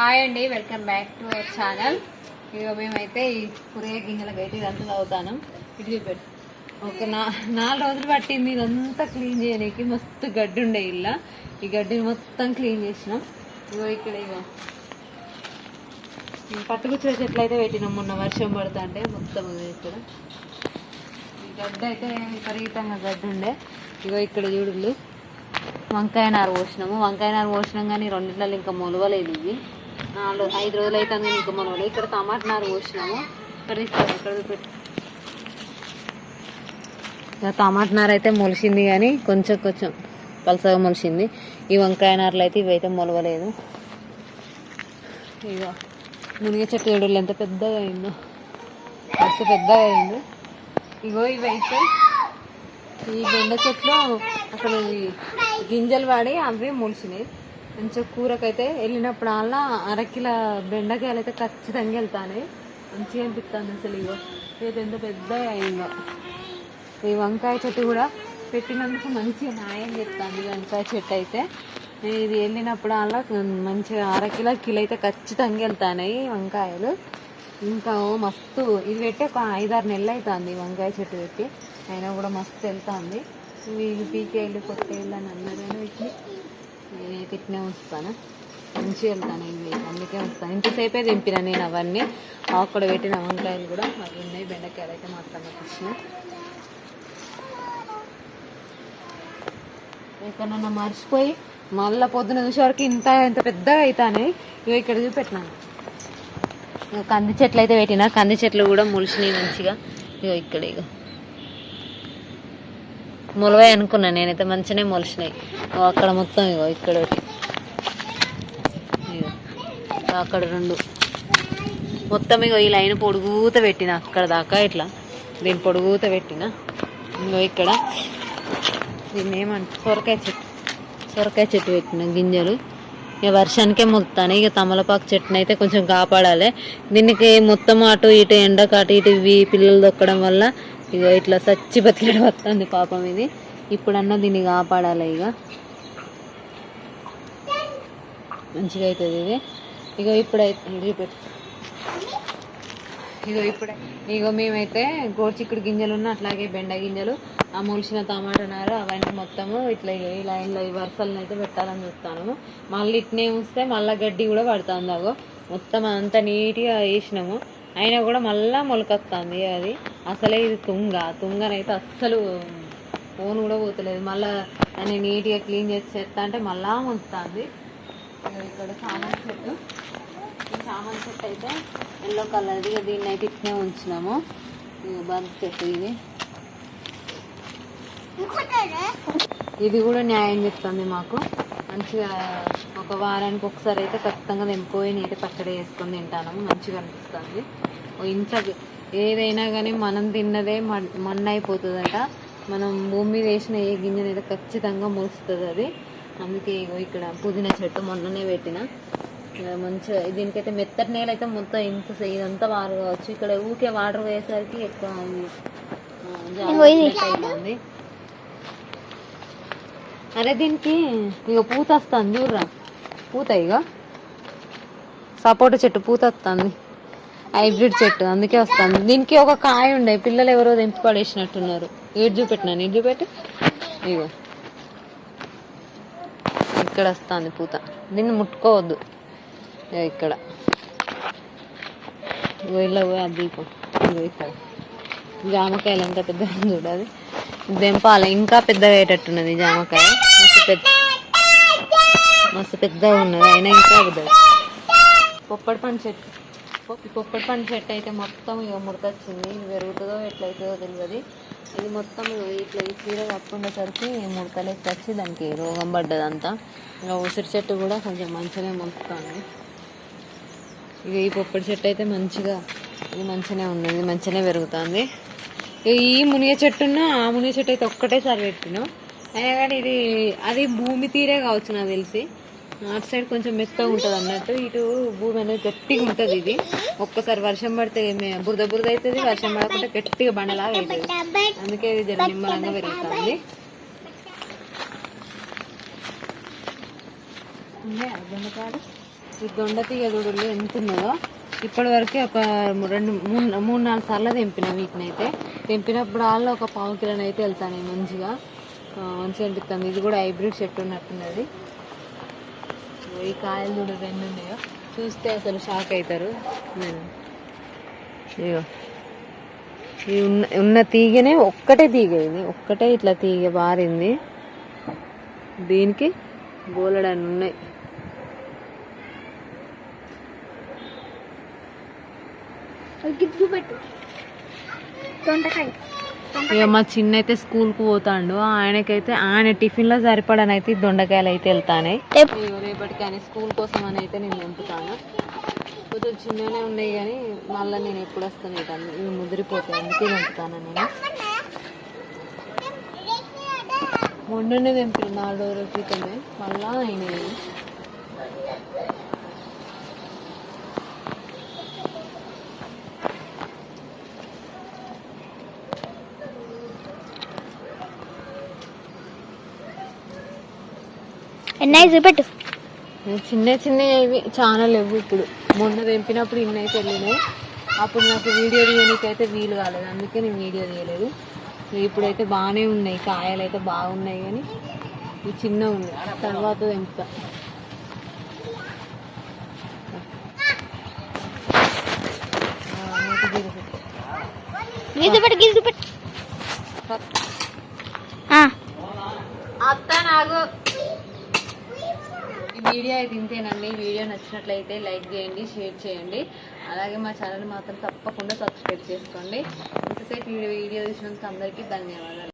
Hi అండి welcome back to our channel. ఇక మేమైతే ఈ కూరగాయ గింజలకు అయితే ఇదంతా చదువుతాను ఇటు చూపెట్టు ఒక నా నాలుగు రోజులు పట్టింది ఇదంతా క్లీన్ చేయడానికి మస్తు గడ్డి ఉండే ఇల్లా. ఈ గడ్డిని మొత్తం క్లీన్ చేసినాం. ఇగో ఇక్కడ ఇగో. ఈ చెట్లు అయితే పెట్టినాం మొన్న వర్షం పడుతా అంటే మొత్తం ఇక్కడ. ఈ గడ్డ అయితే విపరీతంగా గడ్డి ఉండే ఇగో ఇక్కడ చూడులు వంకాయ నారు పోసినాము. వంకాయ నారు పోసినాం కానీ రెండిట్లలో ఇంకా మొలవలేదు ఇవి. ఐదు రోజులు అవుతుంది కానీ ఇంకా మొలవలేదు ఇక్కడ టమాటా నారు పోసినాము. ఇక్కడ ఇక్కడ ఇక టమాటా నారు అయితే మొలిసింది కానీ కొంచెం కొంచెం పలసగా మొలిసింది. ఈ వంకాయ నారులు అయితే ఇవి అయితే మొలవలేదు. ఇక మునిగ చెట్టు ఏడు ఎంత పెద్దగా అయిందో. మస్తు పెద్దగా అయింది. ఇగో ఇవి అయితే ఈ బెండ చెట్లు అసలు గింజలు వాడి అవి మొలిసినాయి. మంచిగా కూరకైతే వెళ్ళినప్పుడు అలా అరకిల బెండకాయలు అయితే ఖచ్చితంగా వెళ్తాయి మంచిగా అనిపిస్తుంది అసలు ఇగో. ఇది ఎంత పెద్దగా అయిందో. ఈ వంకాయ చెట్టు కూడా పెట్టినందుకు మంచిగా న్యాయం చెప్తాను వంకాయ చెట్టు అయితే. ఇది వెళ్ళినప్పుడు అలా మంచిగా అరకిలో కిలో అయితే ఖచ్చితంగా వెళ్తాయి వంకాయలు. ఇంకా ఓ మస్తు ఇది పెట్టి ఒక ఐదారు నెలలు అవుతుంది వంకాయ చెట్టు పెట్టి. అయినా కూడా మస్తు వెళ్తుంది. ఇవి పీకేళ్ళు కొట్టేళ్ళు అని అన్నారు కానీ వీటిని నేనైతే ఇట్నే ఉంచుతాను? మంచిగా వెళ్తాను ఇవి? అందుకే వస్తాను ఇంతసేపే దింపిన నేను అవన్నీ. అక్కడ పెట్టిన వంకాయలు కూడా. అవి ఉన్నాయి. బెండకాయలు అయితే మాత్రం వచ్చినాయి ఎక్కడన్నా మర్చిపోయి మళ్ళీ పొద్దున చూసేవరకు ఇంత ఇంత పెద్దగా అవుతాయి ఇవి ఇక్కడ చూపెట్టినాను ఇగో కంది చెట్లు అయితే పెట్టిన. కంది చెట్లు కూడా మొలిసినాయి మంచిగా. ఇగో ఇక్కడ ఇగో. మొలవాయి అనుకున్నాను నేనైతే మంచిగానే మొలిసినాయి అక్కడ మొత్తం ఇగో ఇక్కడ ఒకటి. ఇగో అక్కడ రెండు. మొత్తం ఇగో ఈ లైన్ పొడుగుత పెట్టిన అక్కడ దాకా ఇట్లా. దీన్ని పొడుగుత పెట్టిన ఇగో ఇక్కడ. దీన్ని ఏమంట సొరకాయ చెట్టు. సొరకాయ చెట్టు పెట్టిన గింజలు. ఇక వర్షానికే మొత్తాను ఇక తమలపాకు చెట్టుని అయితే కొంచెం కాపాడాలి. దీనికి మొత్తం అటు ఇటు ఎండకు అటు ఇటు ఇవి పిల్లలు దొక్కడం వల్ల ఇక ఇట్లా సచ్చి బతికడం వస్తుంది పాపం ఇది. ఇప్పుడన్నా దీన్ని కాపాడాలి ఇక. మంచిగా అవుతుంది ఇది. ఇక ఇప్పుడైతే ఇగో ఇప్పుడే ఇగో మేమైతే గోరుచిక్కుడు గింజలు ఉన్న అట్లాగే బెండ గింజలు ఆ మొలిచిన టమాటా నారు అవన్నీ మొత్తము ఇట్లా ఈ లైన్లో ఈ వరుసలను అయితే పెట్టాలని చూస్తాను. మళ్ళీ ఇట్నే ఉంచితే మళ్ళీ గడ్డి కూడా పడుతుంది అగో. మొత్తం అంత నీట్గా వేసినాము. అయినా కూడా మళ్ళా మొలకొస్తుంది అది. అసలే ఇది తుంగ. తుంగనైతే అస్సలు ఫోన్ కూడా పోతలేదు. మళ్ళా దాన్ని నీట్గా క్లీన్ చేసి చేస్తా అంటే మళ్ళా మొలుస్తుంది ఇక్కడ సామాన్ చెట్టు. ఈ సామాన్ చెట్టు అయితే ఎల్లో కలర్ది. దీన్ని అయితే ఇట్నే ఉంచినాము. బంతి చెట్టు ఇది. ఇది కూడా న్యాయం చెప్తుంది మాకు. మంచిగా ఒక వారానికి ఒకసారి అయితే ఖచ్చితంగా తెంపుకొని అయితే పచ్చడి వేసుకొని తింటాము మంచిగా అనిపిస్తుంది. ఓ ఇంత ఏదైనా కానీ మనం తిన్నదే మన్- మన్ను అయిపోతుందంట మనం భూమి మీద వేసిన ఏ గింజనైతే ఖచ్చితంగా మోస్తుంది అది. అందుకే ఇక్కడ పుదీనా చెట్టు మొన్ననే పెట్టిన. మంచిగా దీనికైతే మెత్తటి నేల అయితే మొత్తం ఇంత ఇదంతా వారు కావచ్చు. ఇక్కడ ఊకే వాటర్ పోయేసరికి ఎక్కువ జాగ్రత్త అవుతుంది అరే దీనికి ఇక పూత వస్తుంది చూడరా. పూత ఇక సపోటా చెట్టు పూత వస్తుంది హైబ్రిడ్ చెట్టు అందుకే వస్తుంది. దీనికి ఒక కాయ ఉండే పిల్లలు ఎవరో తెంపి పడేసినట్టున్నారు. ఏడు చూపెట్టినాను ఏడు చూపెట్టి? ఇగో. ఇక్కడ వస్తుంది పూత. దీన్ని ముట్టుకోవద్దు. ఇక్కడ. ఇగో ఇలా పోయి అది దీపం. ఇగో ఇక్కడ. జామకాయలు ఎంత పెద్దగా చూడాలి దింపాలి. ఇంకా పెద్దగా అయ్యేటట్టున్నది జామకాయ. మస్తు పెద్ద మస్తు పెద్దగా ఉన్నది అయినా ఇంకా పెద్దది. పొప్పడి పండు చెట్టు. పొప్పటి పొప్పడి పండు చెట్టు అయితే మొత్తం ఇక ముడతొచ్చింది ఇది పెరుగుతుందో ఎట్లయితుందో తెలియదు ఇది మొత్తం ఇట్లా ఈ చీర కప్పుకునేసరికి ముడతలు వచ్చి దానికి రోగం పడ్డదంతా. ఇంకా ఉసిరి చెట్టు కూడా కొంచెం మంచిగానే మొలుస్తుంది ఇక ఈ పొప్పడి చెట్టు అయితే మంచిగా ఇది మంచిగానే ఉన్నది. మంచిగానే పెరుగుతుంది. ఈ మునిగ చెట్టున్న ఆ మునిగ చెట్టు అయితే ఒక్కటేసారి పెట్టినాం. అయినా కానీ ఇది అది భూమి తీరే కావచ్చు నాకు తెలిసి. అటు సైడ్ కొంచెం మెత్తగా ఉంటుంది అన్నట్టు ఇటు భూమి అనేది గట్టిగా ఉంటుంది ఇది. ఒక్కసారి వర్షం పడితే మే- బురద బురద అవుతుంది వర్షం పడకుండా గట్టిగా బండలాగా అవుతుంది. అందుకే ఇది జర నిమ్మలంగా పెరుగుతుంది. ఈ దొండ తీగ చూడు ఎంత ఉన్నదో. ఇప్పటి వరకే ఒక రెండు మూడు మూడు నాలుగు సార్లు తెంపిన వీటిని తెంపినప్పుడు వాళ్ళు ఒక పావు కిలోని అయితే వెళ్తాను మంచిగా. మంచిగా అనిపిస్తుంది. ఇది కూడా హైబ్రిడ్ చెట్టు ఉన్నట్టున్నది. ఈ కాయలు చూడు రెండు ఉన్నాయో. చూస్తే అసలు షాక్ అవుతారు నేను ఇగో ఈ ఉన్న ఉన్న తీగనే ఒక్కటే తీగ ఇది. ఒక్కటే ఇట్లా తీగ బారింది. దీనికి బోలెడన్ని ఉన్నాయి. పెట్టు ఇక మా చిన్న అయితే స్కూల్కి పోతాండు. ఆయనకైతే ఆయన టిఫిన్లో సరిపడనైతే దొండకాయలు అయితే వెళ్తానే. రేపటికి ఆయన స్కూల్ కోసం అని అయితే నేను నింపుతాను కొంచెం చిన్నగానే ఉన్నాయి కానీ మళ్ళీ నేను ఎప్పుడు వస్తాను ఇవి ముదిరిపోతాయి. అందుకే నింపుతాను నేను. మొన్ననే తెంపిన నాలుగు రోజుల క్రితమే. మళ్ళా అయినాయి. ఎన్నై చూపెట్టు. చిన్న చిన్న ఇవి. చాలా లేవు ఇప్పుడు. మొన్న తెంపినప్పుడు ఇన్ని అయితే వెళ్ళినాయి. అప్పుడు నాకు వీడియో తీయడానికి అయితే వీలు కాలేదు. అందుకే నేను వీడియో తీయలేదు. ఇప్పుడైతే బాగానే ఉన్నాయి. కాయలు అయితే బాగున్నాయి కానీ ఇవి చిన్న ఉన్నాయి. తర్వాత తెంపుతా. అత్త నాకు ఈ వీడియో అయితే ఇంతేనండి. వీడియో నచ్చినట్లయితే లైక్ చేయండి షేర్ చేయండి. అలాగే మా ఛానల్ మాత్రం తప్పకుండా సబ్స్క్రైబ్ చేసుకోండి. ఇంతసేపు వీడియో వీడియో చూసినందుకు అందరికీ ధన్యవాదాలు.